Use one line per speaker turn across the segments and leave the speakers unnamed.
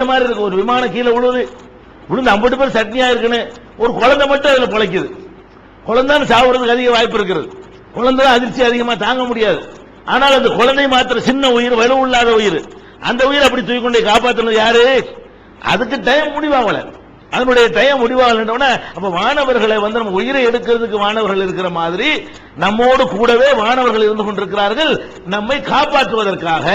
இந்த மாதிரி இருக்கும் ஒரு விமானம் கீழே விழுது. விழுந்து ஐம்பது பேர் சட்னியா இருக்குன்னு ஒரு குழந்தை மட்டும் அதுல பிழைக்குது. குழந்தை சாவுறதுக்கு அதிக வாய்ப்பு இருக்கிறது குழந்தை அதிர்ச்சி அதிகமா தாங்க முடியாது. ஆனால் அந்த குழந்தை மாத்திர சின்ன உயிர் வலு இல்லாத உயிர். அந்த உயிர் அப்படி தூக்கி கொண்டு காப்பாற்றினது யாரு? அதுக்கு டைம் முடிவாகல அதனுடைய டைம் முடிவாகலன்னா அப்ப மாணவர்களை வந்து நம்ம உயிரை எடுக்கிறதுக்கு மாணவர்கள் இருக்கிற மாதிரி நம்மோடு கூடவே மாணவர்கள் இருந்து கொண்டிருக்கிறார்கள் நம்மை காப்பாற்றுவதற்காக.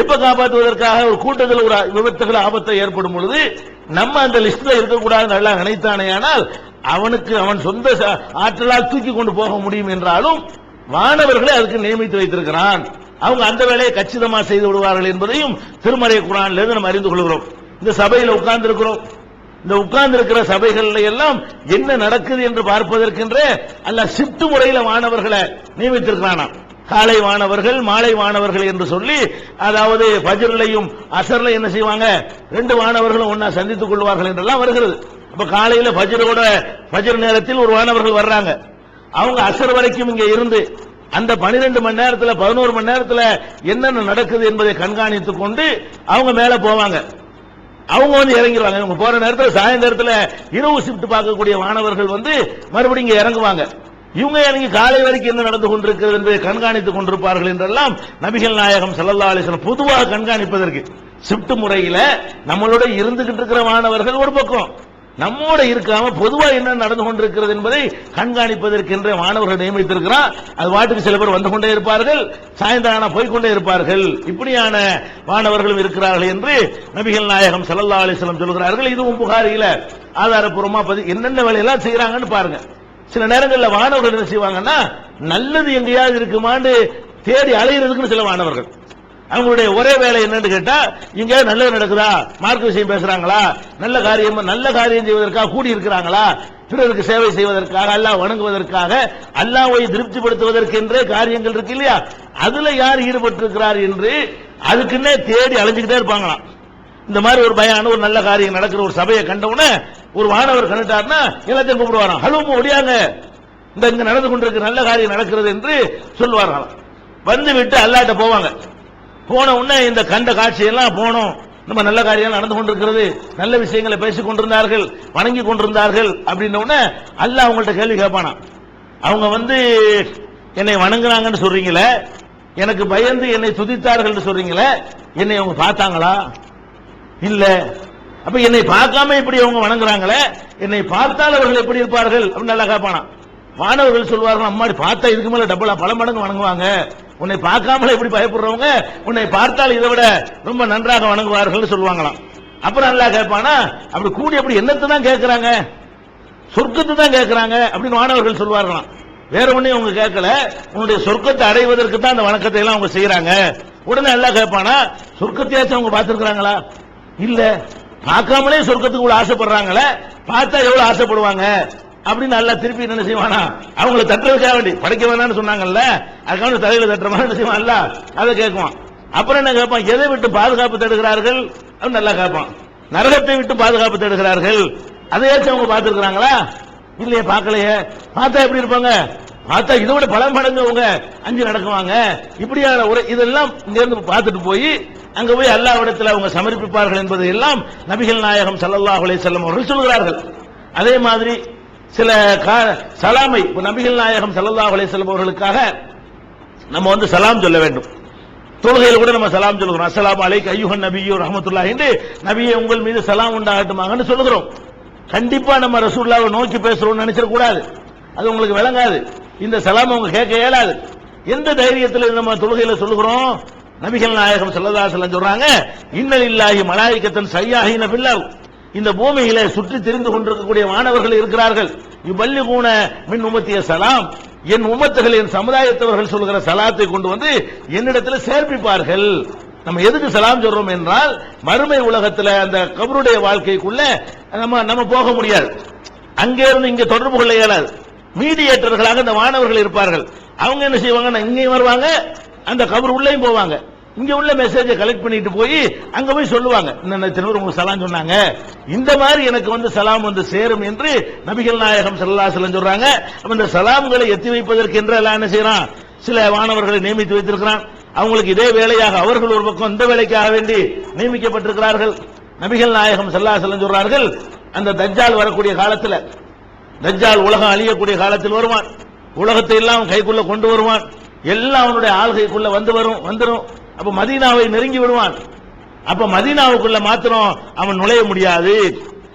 எப்ப காப்பாற்றுவதற்காக? ஒரு கூட்டத்தில் ஒரு விபத்துகள் ஆபத்தை ஏற்படும் பொழுது நம்ம அந்த லிஸ்ட்ல இருக்கக்கூடாது நல்லா நினைத்தானே ஆனால் அவனுக்கு அவன் சொந்த ஆற்றலால் தூக்கி கொண்டு போக முடியும் என்றாலும் மாணவர்களை அதுக்கு நியமித்து வைத்திருக்கிறான். அவங்க அந்த வேலையை கச்சிதமா செய்து விடுவார்கள் என்பதையும் திருமறை குரான்ல இருந்து நம்ம அறிந்து கொள்கிறோம். இந்த சபையில் உட்கார்ந்து இருக்கிறோம் இந்த உட்கார்ந்து இருக்கிற சபைகள்ல எல்லாம் என்ன நடக்குது என்று பார்ப்பதற்கென்ற அல்ல ஷிப்ட் முறையில மாணவர்களை நியமித்திருக்கிறானாம். காலை மாணவர்கள் மாலை மாணவர்கள் என்று சொல்லி அதாவது பஜர்லையும் அசர்ல என்ன செய்வாங்க? ரெண்டு மாணவர்களும் ஒன்னா சந்தித்துக் கொள்வார்கள் என்றெல்லாம் வருகிறது. இப்ப காலையில பஜரோட பஜர் நேரத்தில் ஒரு மாணவர்கள் வர்றாங்க. அவங்க அசர் வரைக்கும் இங்க இருந்து அந்த 12 மணி நேரத்தில் பதினோரு மணி நேரத்தில் என்னென்ன நடக்குது என்பதை கண்காணித்துக் கொண்டு அவங்க மேல போவாங்க. அவங்க வந்து இறங்கிடுவாங்க. இவங்க போற நேரத்தில் சாயந்தரத்தில் இரவு ஷிஃப்ட் பார்க்கக்கூடிய மாணவர்கள் வந்து மறுபடியும் இங்க இறங்குவாங்க. இவங்க இறங்கி காலை வரைக்கும் என்ன நடந்து கொண்டிருக்கிறது என்று கண்காணித்துக் கொண்டிருப்பார்கள் என்றெல்லாம் நபிகள் நாயகம் ஸல்லல்லாஹு அலிஸ்லாம் பொதுவாக கண்காணிப்பதற்கு. ஷிஃப்ட் முறையில நம்மளோட இருந்துகிட்டு இருக்கிற மாணவர்கள் ஒரு பக்கம். நம்மோட இருக்காம பொதுவா என்ன நடந்து கொண்டிருக்கிறது என்பதை கண்காணிப்பதற்கென்ற மாணவர்கள் நியமித்திருக்கிறான் அது வாட்டுக்கு சில பேர் வந்து கொண்டே இருப்பார்கள். சாயந்தரம் போய்கொண்டே போய்க்கொண்டே இருப்பார்கள். இப்படியான மாணவர்களும் இருக்கிறார்கள் என்று நபிகள் நாயகம் சல்லா அலிஸ்லம் சொல்கிறார்கள். இதுவும் புகாரியில ஆதாரப்பூர்வமா பதி என்னென்ன வேலையெல்லாம் செய்யறாங்கன்னு பாருங்க. சில நேரங்களில் மாணவர்கள் என்ன செய்வாங்கன்னா நல்லது எங்கேயாவது இருக்குமான்னு தேடி அலையிறதுக்குன்னு சில மாணவர்கள். அவங்களுடைய ஒரே வேலை என்னன்னு கேட்டா இங்க நல்லது நடக்குதா? மார்க்க விஷயம் பேசுறாங்களா? நல்ல காரியம் நல்ல காரியம் செய்வதற்காக கூடி இருக்கிறாங்களா பிறருக்கு சேவை செய்வதற்காக அல்லாஹ் வணங்குவதற்காக அல்லாஹ்வை திருப்திப்படுத்துவதற்கென்றே காரியங்கள் இருக்கு இல்லையா? அதுல யார் ஈடுபட்டிருக்கிறார் என்று அதுக்குன்னே தேடி அலைஞ்சுக்கிட்டே இருப்பாங்களாம். இந்த மாதிரி ஒரு பயான ஒரு நல்ல காரியம் நடக்கிற ஒரு சபையை கண்டவுடனே ஒரு மாணவர் கண்டுட்டாருன்னா எல்லாத்தையும் கூப்பிடுவாராம். ஹலோ ஒடியாங்க. இந்த இங்க நடந்து கொண்டிருக்க நல்ல காரியம் நடக்கிறது என்று சொல்லுவார்களாம் வந்து விட்டு அல்லாட்ட போவாங்க. போன உடனே இந்த கண்ட காட்சியெல்லாம் போனோம். நம்ம நல்ல காரியம் நடந்து கொண்டிருக்கிறது. நல்ல விஷயங்களை பேசிக் கொண்டிருந்தார்கள் வணங்கி கொண்டிருந்தார்கள் அப்படின்ன உடனே அல்ல அவங்கள்ட்ட கேள்வி கேட்பானா? அவங்க வந்து என்னை வணங்குறாங்கன்னு சொல்றீங்களே? எனக்கு பயந்து என்னை துதித்தார்கள் சொல்றீங்களே? என்னை அவங்க பார்த்தாங்களா? இல்ல. அப்ப என்னை பார்க்காம இப்படி அவங்க வணங்குறாங்களே? என்னை பார்த்தால் அவர்கள் எப்படி இருப்பார்கள்? அப்படின்னு நல்லா கேட்பானா. மாணவர்கள் சொல்வார்கள் அம்மாடி பார்த்தா இதுக்கு மேல டபுளா பல மடங்கு வணங்குவாங்க. உன்னை பார்க்காமல எப்படி பயப்படுறவங்க உன்னை பார்த்தால் இதை விட ரொம்ப நன்றாக வணங்குவார்கள் சொல்லுவாங்களாம். அப்புறம் நல்லா கேட்பானா அப்படி கூடி அப்படி என்னத்தை தான் கேட்கிறாங்க? சொர்க்கத்தை தான் கேட்கிறாங்க அப்படின்னு மாணவர்கள் சொல்வார்களாம் வேற ஒண்ணையும் அவங்க கேட்கல. உன்னுடைய சொர்க்கத்தை அடைவதற்கு தான் அந்த வணக்கத்தை எல்லாம் அவங்க செய்யறாங்க உடனே நல்லா கேட்பானா சொர்க்கத்தையாச்சும் அவங்க பார்த்துருக்குறாங்களா? இல்ல. பார்க்காமலே சொர்க்கத்துக்கு ஆசைப்படுறாங்களே பார்த்தா எவ்வளவு ஆசைப்படுவாங்க? அப்படின்னு நல்லா திருப்பி என்ன செய்வானா? அவங்கள தட்டுறதுக்காக வேண்டி படைக்க வேணாம்னு சொன்னாங்கல்ல? அதுக்காக தலையில தட்டுற மாதிரி என்ன செய்வான்ல? அதை கேட்குவான். அப்புறம் என்ன கேட்பான்? எதை விட்டு பாதுகாப்பு தேடுகிறார்கள்? அப்படின்னு நல்லா கேட்பான். நரகத்தை விட்டு பாதுகாப்பு தேடுகிறார்கள். அதையாச்சும் அவங்க பார்த்துருக்குறாங்களா? இல்லையே பார்க்கலையே. பார்த்தா எப்படி இருப்பாங்க? பார்த்தா இதை விட பல மடங்கு அவங்க அஞ்சு நடக்குவாங்க. இப்படியான ஒரு இதெல்லாம் இங்கிருந்து பார்த்துட்டு போய் அங்க போய் அல்லாவிடத்தில் அவங்க சமர்ப்பிப்பார்கள் என்பதை எல்லாம் நபிகள் நாயகம் ஸல்லல்லாஹு அலே செல்லம் அவர்கள் சொல்கிறார்கள் அதே மாதிரி சில சலாமை நபிகள் நாயகம் சல்லா அலைஹி வஸல்லம் அவர்களுக்காக நம்ம வந்து சலாம் சொல்ல வேண்டும். தொழுகையில் கூட நம்ம சலாம் சொல்லுகிறோம். அஸ்ஸலாமு அலைக்கு ஐயுஹன் நபியோ ரஹமத்துல்லா என்று நபியை உங்கள் மீது சலாம் உண்டாகட்டுமாங்கன்னு சொல்லுகிறோம். கண்டிப்பா நம்ம ரசூல்லாவை நோக்கி பேசுறோம்னு நினைச்சிடக்கூடாது அது உங்களுக்கு விளங்காது. இந்த சலாம் அவங்க கேட்க இயலாது. எந்த தைரியத்தில் நம்ம தொழுகையில சொல்லுகிறோம்? நபிகள் நாயகம் செல்லதா அலைஹி சொல்றாங்க இன்னல் இல்லாகி மலாய்க்கத்தன் சரியாகின பில்லாஹ் இந்த பூமியில சுற்றி திரிந்து கொண்டிருக்கக்கூடிய மாணவர்கள் இருக்கிறார்கள். இவ்வல்லிகூன மின் உமத்திய சலாம். என் உமத்துகள் என் சமுதாயத்தவர்கள் சொல்கிற சலாத்தை கொண்டு வந்து என்னிடத்தில் சேர்ப்பிப்பார்கள். நம்ம எதுக்கு சலாம் சொல்றோம் என்றால் மறுமை உலகத்துல அந்த கபருடைய வாழ்க்கைக்குள்ள நம்ம நம்ம போக முடியாது. அங்கே இருந்து இங்க தொடர்பு கொள்ள இயலாது. மீடியேட்டர்களாக இந்த மாணவர்கள் இருப்பார்கள். அவங்க என்ன செய்வாங்கன்னா இங்கேயும் வருவாங்க அந்த கபர் உள்ளேயும் போவாங்க. இங்க உள்ள மெசேஜை கலெக்ட் பண்ணிட்டு போய் அங்க போய் சொல்லுவாங்க. இன்னும் உங்களுக்கு சலாம் சொன்னாங்க. இந்த மாதிரி எனக்கு வந்து சலாம் வந்து சேரும் என்று நபிகள் நாயகம் ஸல்லல்லாஹு அலைஹி சொல்றாங்க. அந்த சலாம்களை எத்தி வைப்பதற்கு என்று எல்லாம் என்ன செய்யறான்? சில மாணவர்களை நியமித்து வைத்திருக்கிறான். அவங்களுக்கு இதே வேலையாக அவர்கள் ஒரு பக்கம் இந்த வேலைக்காக வேண்டி நியமிக்கப்பட்டிருக்கிறார்கள். நபிகள் நாயகம் செல்லா அலைஹி சொல்றார்கள் அந்த தஜ்ஜால் வரக்கூடிய காலத்தில் தஜ்ஜால் உலகம் அழியக்கூடிய காலத்தில் வருவான். உலகத்தை எல்லாம் கைக்குள்ள கொண்டு வருவான். எல்லாம் அவனுடைய ஆள்கைக்குள்ள வந்து வரும் வந்துடும் அப்ப மதீனாவை நெருங்கி விடுவான். அப்ப மதீனாவுக்குள்ள மாத்திரம் அவன் நுழைய முடியாது.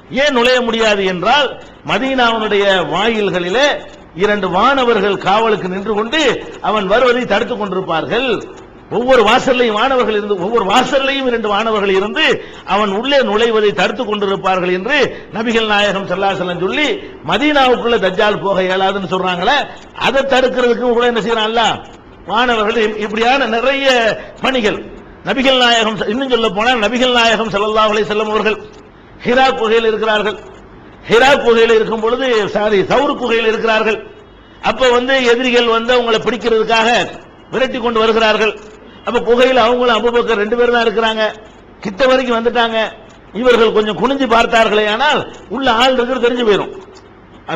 ஏன் நுழைய முடியாது என்றால் மதீனாவுடைய வாயில்களிலே இரண்டு வானவர்கள் காவலுக்கு நின்று கொண்டு அவன் வருவதை தடுத்துக் கொண்டிருப்பார்கள். ஒவ்வொரு வாசல்லையும் வானவர்கள் இருந்து ஒவ்வொரு வாசல்லையும் இரண்டு வானவர்கள் இருந்து அவன் உள்ளே நுழைவதை தடுத்துக் கொண்டிருப்பார்கள் என்று நபிகள் நாயகம் செல்லாசலம் சொல்லி மதீனாவுக்குள்ள தஜ்ஜால் போக இயலாதுன்னு சொல்றாங்களே அதை தடுக்கிறதுக்கு கூட என்ன செய்யறான்ல மாணவர்கள் இப்படியான நிறைய பணிகள். நபிகள் நாயகம் இன்னும் சொல்ல போனால் நபிகள் நாயகம் செல்லல்லா அலைஹி செல்லும் அவர்கள் ஹிரா குகையில் இருக்கிறார்கள். ஹிரா குகையில் இருக்கும் பொழுது சாரி சவுர் குகையில் இருக்கிறார்கள். அப்ப வந்து எதிரிகள் வந்து அவங்களை பிடிக்கிறதுக்காக விரட்டி கொண்டு வருகிறார்கள். அப்ப குகையில் அவங்களும் அபுபக்கர் ரெண்டு பேரும் தான் இருக்கிறாங்க. கிட்ட வரைக்கும் வந்துட்டாங்க. இவர்கள் கொஞ்சம் குனிஞ்சு பார்த்தார்களே ஆனால் உள்ள ஆள் இருக்கிறது தெரிஞ்சு போயிடும்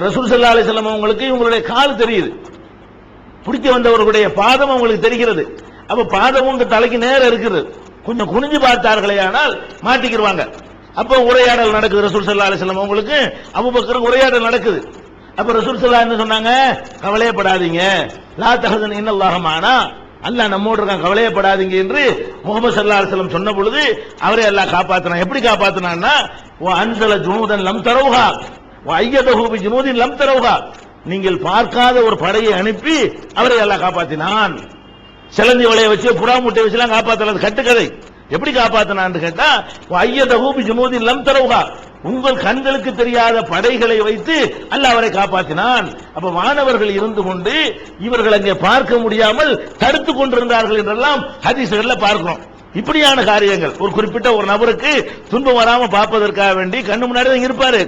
ரசூல் சல்லா அலிசல்லாம் அவங்களுக்கு இவங்களுடைய கால் தெரியுது. பிடிக்க வந்தவர்களுடைய பாதம் அவங்களுக்கு தெரிகிறது. அப்ப பாதமும் உங்க தலைக்கு நேரம் இருக்குது. கொஞ்சம் குனிஞ்சு பார்த்தார்களே ஆனால் மாட்டிக்கிடுவாங்க அப்ப உரையாடல் நடக்குது ரசூல் சல்லா அலிஸ்லாம் அவங்களுக்கு. அபுபக்கருக்கு உரையாடல் நடக்குது. அப்ப ரசூல் சல்லா என்ன சொன்னாங்க? கவலையப்படாதீங்க. லா தகதன் இன்னல்லாகமானா அல்லாஹ் நம்மோடு இருக்கான் கவலையப்படாதீங்க என்று முகமது சல்லா அலிஸ்லாம் சொன்ன பொழுது அவரே அல்லாஹ் காப்பாத்தினான். எப்படி காப்பாத்தினான்னா? ஓ அன்சல ஜுனூதன் லம் தரவுகா ஓ ஐயதஹூபி ஜுனூதின் லம் தரவுகா நீங்கள் பார்க்காத ஒரு படையை அனுப்பி அவரை எல்லாம் காப்பாத்தினான். சிலந்தி வலையை வச்சு புறா முட்டை எல்லாம் காப்பாத்துனது கட்டுக்கதை. எப்படி காப்பாத்தினான்னு கேட்டா ஐயதஹூபி ஜுனூதின் லம் தரவுகா உங்கள் கண்களுக்கு தெரியாத படைகளை வைத்து அல்ல அவரை காப்பாற்றினான் அப்ப மாணவர்கள் இருந்து கொண்டு இவர்கள் அங்கே பார்க்க முடியாமல் தடுத்து கொண்டிருந்தார்கள் என்றெல்லாம் ஹதீசுகள்ல பார்க்கிறோம். இப்படியான காரியங்கள். ஒரு குறிப்பிட்ட ஒரு நபருக்கு துன்பம் வராம பார்ப்பதற்காக வேண்டி கண்ணு முன்னாடி தான் இருப்பாரு.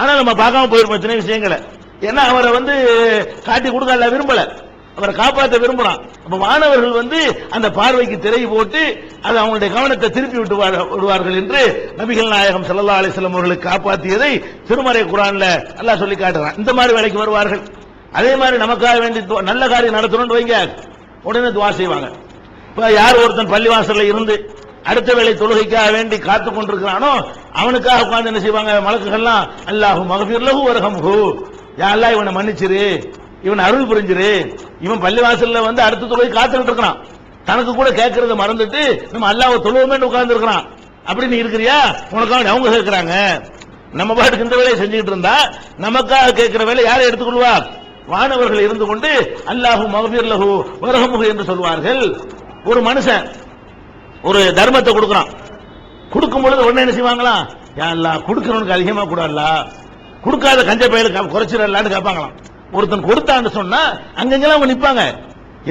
ஆனா நம்ம பார்க்காம போயிருப்போம் சின்ன விஷயங்களை. ஏன்னா அவரை வந்து காட்டி கொடுக்க விரும்பல. அவரை காப்பாற்ற விரும்புறான். அப்ப மாணவர்கள் வந்து அந்த பார்வைக்கு திரை போட்டு அது அவங்களுடைய கவனத்தை திருப்பி விட்டு விடுவார்கள் என்று நபிகள் நாயகம் சல்லா அலைஹி வஸல்லம் அவர்களுக்கு காப்பாற்றியதை திருமறை குரான்ல நல்லா சொல்லி காட்டுறான். இந்த மாதிரி வேலைக்கு வருவார்கள். அதே மாதிரி நமக்காக வேண்டி நல்ல காரியம் நடத்தணும்னு வைங்க. உடனே துவா செய்வாங்க. இப்ப யார் ஒருத்தன் பள்ளிவாசல்ல இருந்து அடுத்த வேளை தொழுகைக்காக வேண்டி காத்து கொண்டிருக்கிறானோ அவனுக்காக உட்கார்ந்து என்ன செய்வாங்க? மலக்குகள்லாம் அல்லாஹு மகபீர்லகு வரஹம்ஹு. யா யாரெல்லாம் இவனை மன்னிச்சிரு. இவன் அருள் புரிஞ்சிரு. இவன் பள்ளிவாசல்ல வந்து அடுத்த தொழுகை காத்துக்கிட்டு இருக்கிறான். தனக்கு கூட கேட்கறத மறந்துட்டு நம்ம அல்லாஹ் தொழுவோமே உட்கார்ந்து இருக்கிறான் அப்படி நீ இருக்கிறியா? உனக்காக அவங்க கேட்கிறாங்க. நம்ம பாட்டுக்கு இந்த வேலையை செஞ்சுக்கிட்டு இருந்தா நமக்காக கேட்கிற வேலை யாரை எடுத்துக்கொள்வா? வானவர்கள் இருந்து கொண்டு அல்லாஹு மகபீர் லஹு வரஹமுஹு என்று சொல்வார்கள். ஒரு மனுஷன் ஒரு தர்மத்தை கொடுக்கறான். கொடுக்கும் பொழுது உடனே என்ன செய்வாங்களாம் யா அல்லாஹ் கொடுக்கிறவனுக்கு அதிகமா அல்ல கொடுக்காத கஞ்ச பயலுக்கு குறைச்சிடலான்னு கேட்பாங்களாம். ஒருத்தன் கொடுத்தான்னு சொன்னா அங்கங்கெல்லாம் அவங்க நிப்பாங்க.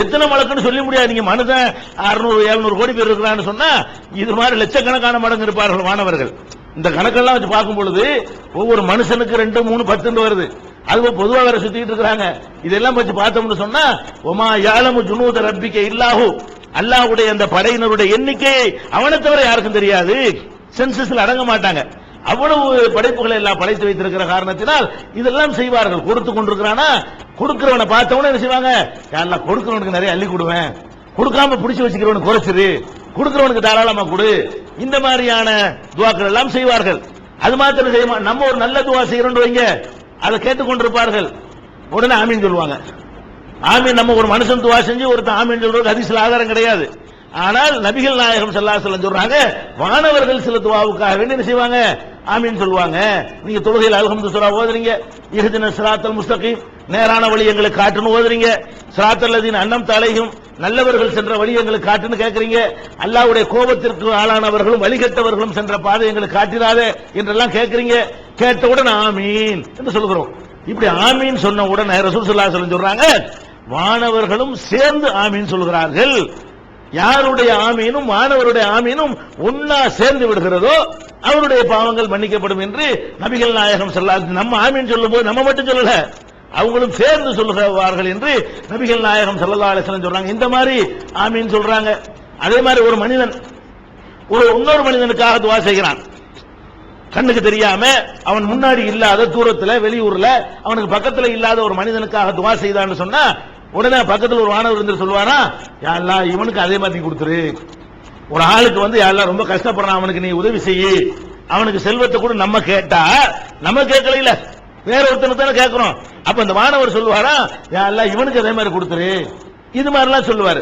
எத்தனை மடக்குன்னு சொல்ல முடியாது. நீங்க மனுஷன் அறுநூறு எழுநூறு கோடி பேர் இருக்கிறான்னு சொன்னா இது மாதிரி லட்சக்கணக்கான மடங்கு இருப்பார்கள் மாணவர்கள். இந்த கணக்கெல்லாம் வச்சு பார்க்கும் பொழுது ஒவ்வொரு மனுஷனுக்கு ரெண்டு மூணு பத்துன்னு வருது. அது பொதுவாக வேற சுத்திட்டு இருக்கிறாங்க. இதெல்லாம் வச்சு பார்த்தோம்னு சொன்னா ஒமா யாழமு ஜுனூத ரப்பிக்க இல்லாஹு. அல்லாஹுடைய அந்த படையினருடைய எண்ணிக்கை அவனை தவிர யாருக்கும் தெரியாது. சென்சஸ்ல அடங்க மாட்டாங்க. அவ்வளவு படைப்புகளை எல்லாம் படைத்து வைத்திருக்கிற காரணத்தினால் இதெல்லாம் செய்வார்கள். கொடுத்து கொண்டிருக்கிறானா? கொடுக்கிறவனை பார்த்தவன என்ன செய்வாங்க? யாரெல்லாம் கொடுக்கிறவனுக்கு நிறைய அள்ளி கொடுவேன். கொடுக்காம பிடிச்சு வச்சுக்கிறவனு குறைச்சிரு கொடுக்கிறவனுக்கு தாராளமா கொடு. இந்த மாதிரியான துவாக்கள் எல்லாம் செய்வார்கள். அது மாத்திரம் செய்யுமா நம்ம ஒரு நல்ல துவா செய்யறோம் வைங்க. அதை கேட்டுக்கொண்டிருப்பார்கள் உடனே ஆமீன் சொல்லுவாங்க. ஆமீன் நம்ம ஒரு மனுஷன் துவா செஞ்சு ஒருத்தன் ஆமீன் சொல்றது அதிசல ஆதாரம் கிடையாது. ஆனால் நபிகள் நாயகம் செல்லா சொல்ல சொல்றாங்க வானவர்கள் சில துவாவுக்காக வேண்டி என்ன செய்வாங்க? ஆமீன் சொல்லுவாங்க. நீங்க தொழுகையில் அல்ஹம்து சூரா ஓதுறீங்க. இஹ்தின சிராத்தல் முஸ்தகீம். நேரான வழி எங்களுக்கு காட்டுன்னு ஓதுறீங்க. சிராத்தல்லதின் லதீன அன்னம் தலையும் நல்லவர்கள் சென்ற வழி எங்களுக்கு காட்டுன்னு கேட்கறீங்க அல்லாவுடைய கோபத்திற்கு ஆளானவர்களும் வழிகட்டவர்களும் சென்ற பாதை எங்களுக்கு காட்டிடாதே என்றெல்லாம் கேட்கறீங்க கேட்டவுடன் ஆமீன் என்று சொல்கிறோம் இப்படி ஆமீன் சொன்ன உடனே ரசூல் ஸல்லல்லாஹு சொல்லி சொல்றாங்க மாணவர்களும் சேர்ந்து ஆமீன் சொல்கிறார்கள் யாருடைய ஆமீனும் மாணவருடைய ஆமீனும் ஒன்னா சேர்ந்து விடுகிறதோ அவருடைய பாவங்கள் மன்னிக்கப்படும் என்று நபிகள் நாயகம் சொல்லாது நம்ம ஆமீன் சொல்லும் போது நம்ம மட்டும் சொல்லல. அவங்களும் சேர்ந்து சொல்லுவார்கள் என்று நபிகள் நாயகம் ஸல்லல்லாஹு அலைஹி சொல்றாங்க. இந்த மாதிரி ஆமீன் சொல்றாங்க. அதே மாதிரி ஒரு மனிதன் ஒரு இன்னொரு மனிதனுக்காக துவா செய்கிறான். கண்ணுக்கு தெரியாம அவன் முன்னாடி இல்லாத தூரத்துல வெளியூர்ல அவனுக்கு பக்கத்துல இல்லாத ஒரு மனிதனுக்காக துவா செய்தான்னு சொன்னா உடனே பக்கத்துல ஒரு மாணவர் இருந்து சொல்லுவானா யா இவனுக்கு அதே மாதிரி கொடுத்துரு. ஒரு ஆளுக்கு வந்து யாரெல்லாம் ரொம்ப கஷ்டப்படுறான் அவனுக்கு நீ உதவி செய்யு அவனுக்கு செல்வத்தை கூட நம்ம கேட்டா நம்ம கேட்கல இல்ல வேற ஒருத்தனுக்கு தானே கேட்கிறோம். அப்ப இந்த மாணவர் சொல்லுவாரா யாரெல்லாம் இவனுக்கு அதே மாதிரி கொடுத்துரு. இது மாதிரிலாம் சொல்லுவாரு.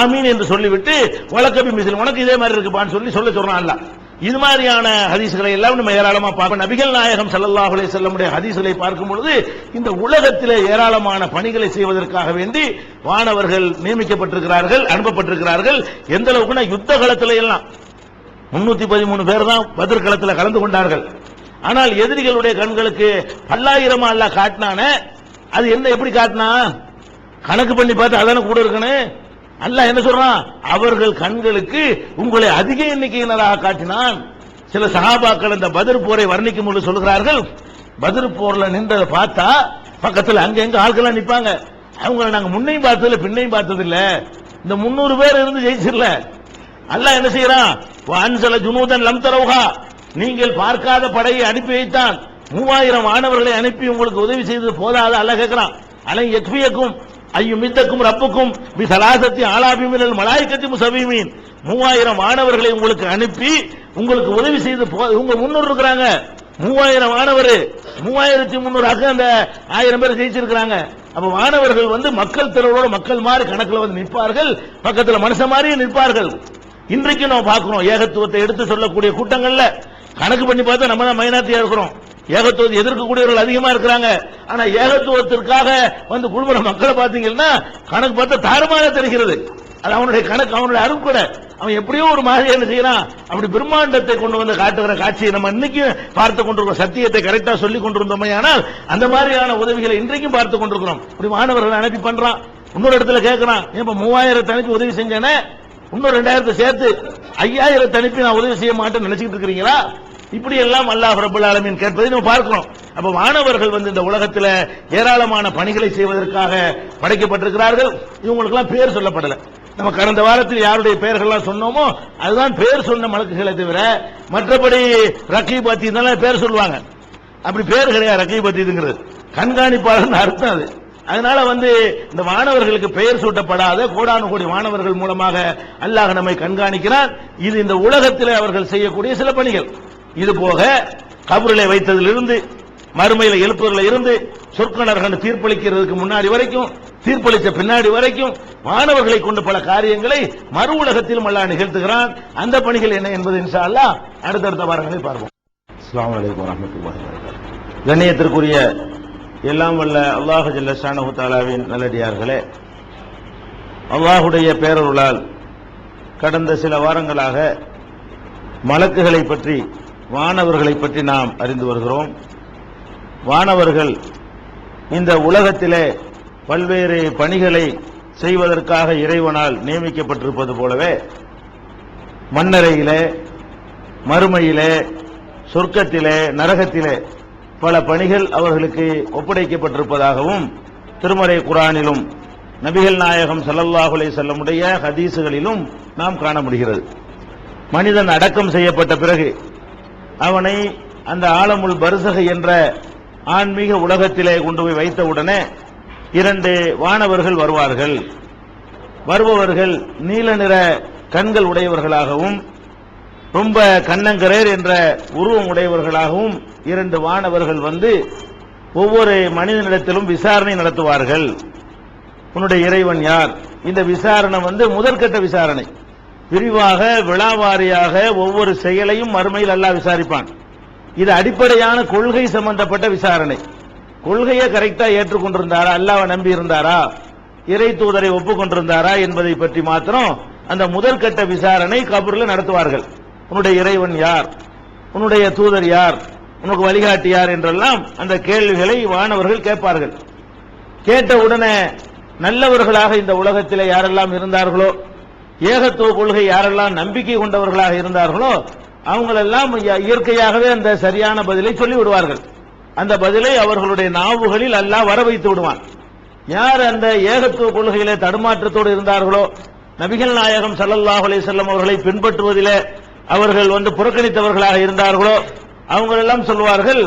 ஆமீன் என்று சொல்லிவிட்டு வழக்கபி மிசில் உனக்கு இதே மாதிரி இருக்குப்பான்னு சொல்லி சொல்ல சொல்றான் இது மாதிரியான ஹதீசுகளை எல்லாம் நம்ம ஏராளமா பார்ப்போம் நபிகள் நாயகம் சல்லாஹுலே செல்லமுடைய ஹதீசுகளை பார்க்கும் பொழுது இந்த உலகத்திலே ஏராளமான பணிகளை செய்வதற்காக வேண்டி வானவர்கள் நியமிக்கப்பட்டிருக்கிறார்கள் அனுப்பப்பட்டிருக்கிறார்கள். எந்த அளவுக்குன்னா யுத்த களத்தில எல்லாம். முன்னூத்தி பதிமூணு பேர் தான் பதிர் களத்தில் கலந்து கொண்டார்கள். ஆனால் எதிரிகளுடைய கண்களுக்கு பல்லாயிரமா அல்ல காட்டினான அது என்ன எப்படி காட்டினா? கணக்கு பண்ணி பார்த்து அதான கூட இருக்கணும்? அல்ல என்ன சொல்றான்? அவர்கள் கண்களுக்கு உங்களை அதிக எண்ணிக்கையினராக காட்டினான். சில சகாபாக்கள் இந்த பதிர் போரை வர்ணிக்கும் போது சொல்கிறார்கள் பதிர் போர்ல நின்றதை பார்த்தா பக்கத்தில் அங்க எங்க ஆட்கள் நிற்பாங்க அவங்கள நாங்க முன்னையும் பார்த்ததில்ல பின்னையும் பார்த்ததில்ல. இந்த முன்னூறு பேர் இருந்து ஜெயிச்சிடல. அல்ல என்ன செய்யறான்? வான்சல ஜுனூதன் லம் தரவுகா நீங்கள் பார்க்காத படையை அனுப்பி வைத்தான். மூவாயிரம் மாணவர்களை அனுப்பி உங்களுக்கு உதவி செய்தது போதாது அல்ல கேட்கிறான். அலை எக்பியக்கும் ஐயும் மித்தக்கும் ரப்புக்கும் விசலாசத்தி சலாசத்தி மலாய்க்கத்தி முசபீமீன் மூவாயிரம் மாணவர்களை உங்களுக்கு அனுப்பி உங்களுக்கு உதவி செய்து போ- உங்க முன்னூறு இருக்கிறாங்க. மூவாயிரம் மாணவர் மூவாயிரத்தி முன்னூறு அந்த ஆயிரம் பேர் ஜெயிச்சிருக்கிறாங்க. அப்ப மாணவர்கள் வந்து மக்கள் திறவோட மக்கள் மாதிரி கணக்கில் வந்து நிற்பார்கள் பக்கத்தில் மனுஷன் மாதிரியும் நிற்பார்கள். இன்றைக்கு நம்ம பார்க்கிறோம் ஏகத்துவத்தை எடுத்து சொல்லக்கூடிய கூட்டங்கள்ல. கணக்கு பண்ணி பார்த்தா நம்ம தான் மைனாரிட்டியா இருக்கிறோம். ஏகத்துவத்தை எதிர்க்கக்கூடியவர்கள் அதிகமா இருக்கிறாங்க. ஆனா ஏகத்துவத்திற்காக வந்து குடும்பம் மக்களை பார்த்தீங்கன்னா கணக்கு பார்த்தா தாரமாக தெரிகிறது. அது அவனுடைய கணக்கு அவனுடைய அருட்கொடை அவன் எப்படியோ ஒரு மாதிரி என்ன செய்யறான்? அப்படி பிரம்மாண்டத்தை கொண்டு வந்து காட்டுகிற காட்சியை நம்ம இன்னைக்கும் பார்த்து கொண்டிருக்கிறோம். சத்தியத்தை கரெக்டா சொல்லி கொண்டிருந்தோமே ஆனால் அந்த மாதிரியான உதவிகளை இன்றைக்கும் பார்த்து கொண்டிருக்கிறோம். இப்படி மாணவர்கள் அனுப்பி பண்றான். இன்னொரு இடத்துல கேட்கறான் ஏன் மூவாயிரத்தை அனுப்பி உதவி செஞ்சேனே? இன்னும் ரெண்டாயிரத்தை சேர்த்து ஐயாயிரத்தை அனுப்பி நான் உதவி செய்ய மாட்டேன்னு நினைச்சுக்கிட்டு இருக்கிறீங்களா? இப்படி எல்லாம் அல்லாஹ் ரபுல் ஆலமின் கேட்பதை நம்ம பார்க்கிறோம். அப்ப மாணவர்கள் வந்து இந்த உலகத்துல ஏராளமான பணிகளை செய்வதற்காக படைக்கப்பட்டிருக்கிறார்கள். இவங்களுக்கெல்லாம் பேர் சொல்லப்படல. நம்ம கடந்த வாரத்தில் யாருடைய பெயர்கள்லாம் சொன்னோமோ அதுதான் பேர் சொன்ன மலக்குகளை தவிர மற்றபடி ரக்கி பாத்தி பேர் சொல்லுவாங்க. அப்படி பேர் கிடையாது ரக்கி பத்திங்கிறது கண்காணிப்பாளர் அர்த்தம் அது. அதனால வந்து இந்த மாணவர்களுக்கு பெயர் சூட்டப்படாத கோடானு கோடி மாணவர்கள் மூலமாக அல்லாஹ் நம்மை கண்காணிக்கிறான். இது இந்த உலகத்தில் அவர்கள் செய்யக்கூடிய சில பணிகள். இது போக கபரிலே வைத்ததிலிருந்து மறுமையில எழுப்புவதில் இருந்து சொற்கணர்கள் தீர்ப்பளிக்கிறதுக்கு முன்னாடி வரைக்கும் தீர்ப்பளித்த பின்னாடி வரைக்கும் மாணவர்களை கொண்டு பல காரியங்களை மறு உலகத்திலும் அல்லா நிகழ்த்துகிறான். அந்த பணிகள் என்ன என்பது இன்ஷா அல்லா அடுத்தடுத்த வாரங்களில் பார்ப்போம். அஸ்ஸலாமு அலைக்கும் கண்ணியத்திற்குரிய எல்லாம் வல்ல அல்லாஹு ஜல்ல ஷானஹு தாலாவின் நல்லடியார்களே அல்லாஹுடைய பேரருளால் கடந்த சில வாரங்களாக மலக்குகளை பற்றி வானவர்களை பற்றி நாம் அறிந்து வருகிறோம். வானவர்கள் இந்த உலகத்திலே பல்வேறு பணிகளை செய்வதற்காக இறைவனால் நியமிக்கப்பட்டிருப்பது போலவே மண்ணறையிலே மறுமையிலே சொர்க்கத்திலே நரகத்திலே பல பணிகள் அவர்களுக்கு ஒப்படைக்கப்பட்டிருப்பதாகவும் திருமறை குரானிலும் நபிகள் நாயகம் ஸல்லல்லாஹு செல்லமுடைய ஹதீசுகளிலும் ஹதீஸுகளிலும் நாம் காண முடிகிறது. மனிதன் அடக்கம் செய்யப்பட்ட பிறகு அவனை அந்த ஆலமுல் பருசகை என்ற ஆன்மீக உலகத்திலே கொண்டு போய் வைத்தவுடனே இரண்டு வானவர்கள் வருவார்கள். வருபவர்கள் நீல நிற கண்கள் உடையவர்களாகவும் ரொம்ப கண்ணங்கரேர் என்ற உருவம் உடையவர்களாகவும் இரண்டு வானவர்கள் வந்து ஒவ்வொரு மனிதனிடத்திலும் விசாரணை நடத்துவார்கள். உன்னுடைய இறைவன் யார்? இந்த விசாரணை வந்து முதற்கட்ட விசாரணை. விரிவாக விழாவாரியாக ஒவ்வொரு செயலையும் மறுமையில் அல்லாஹ் விசாரிப்பான். இது அடிப்படையான கொள்கை சம்பந்தப்பட்ட விசாரணை. கொள்கையை கரெக்டா ஏற்றுக்கொண்டிருந்தாரா? அல்லாவை நம்பி இருந்தாரா? இறை தூதரை ஒப்புக்கொண்டிருந்தாரா என்பதை பற்றி மாத்திரம் அந்த முதற்கட்ட விசாரணை கபூர்ல நடத்துவார்கள். உன்னுடைய இறைவன் யார்? உன்னுடைய தூதர் யார்? உனக்கு வழிகாட்டி யார் என்றெல்லாம் அந்த கேள்விகளை மாணவர்கள் கேட்பார்கள். கேட்ட உடனே நல்லவர்களாக இந்த உலகத்திலே யாரெல்லாம் இருந்தார்களோ ஏகத்துவ கொள்கை யாரெல்லாம் நம்பிக்கை கொண்டவர்களாக இருந்தார்களோ அவங்களெல்லாம் இயற்கையாகவே அந்த சரியான பதிலை சொல்லி விடுவார்கள் அந்த பதிலை அவர்களுடைய நாவுகளில் அல்லாஹ் வர வைத்து விடுவான். யார் அந்த ஏகத்துவ கொள்கையிலே தடுமாற்றத்தோடு இருந்தார்களோ நபிகள் நாயகம் சல்லல்லாஹ் அலைஹி அவர்களை பின்பற்றுவதிலே அவர்கள் வந்து புறக்கணித்தவர்களாக இருந்தார்களோ அவங்களெல்லாம் சொல்வார்கள்